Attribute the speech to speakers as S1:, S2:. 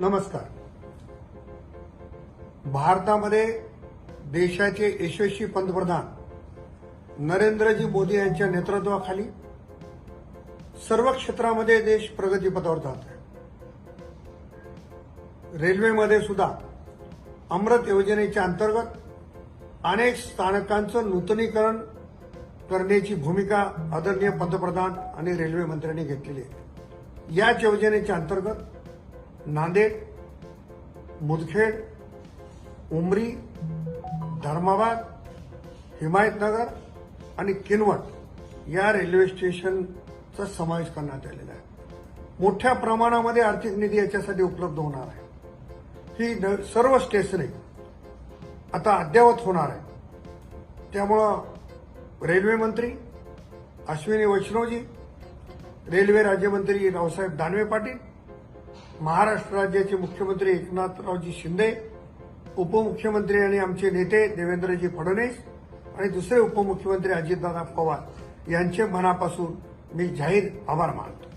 S1: नमस्कार. भारतामध्ये देशाचे यशस्वी पंतप्रधान नरेंद्रजी मोदी यांच्या नेतृत्वाखाली सर्व क्षेत्रामध्ये देश प्रगतीपथावर जात आहे. रेल्वेमध्ये सुद्धा अमृत योजनेच्या अंतर्गत अनेक स्थानकांचं नूतनीकरण करण्याची भूमिका आदरणीय पंतप्रधान आणि रेल्वे मंत्र्यांनी घेतलेली आहे. याच योजनेच्या अंतर्गत नांदेड मुदखेड उमरी धर्माबाद हिमायतनगर आणि किनवट या रेल्वे स्टेशनचा समावेश करण्यात आलेला आहे. मोठ्या प्रमाणामध्ये आर्थिक निधी याच्यासाठी उपलब्ध होणार आहे. ही न- सर्व स्टेशने आता अद्ययावत होणार आहे. त्यामुळं रेल्वे मंत्री अश्विनी वैष्णवजी रेल्वे राज्यमंत्री रावसाहेब दानवे पाटील महाराष्ट्र राज्याचे मुख्यमंत्री एकनाथरावजी शिंदे उपमुख्यमंत्री आणि आमचे नेते देवेंद्रजी फडणवीस आणि दुसरे उपमुख्यमंत्री अजितदादा पवार यांचे मनापासून मी जाहीर आभार मानतो.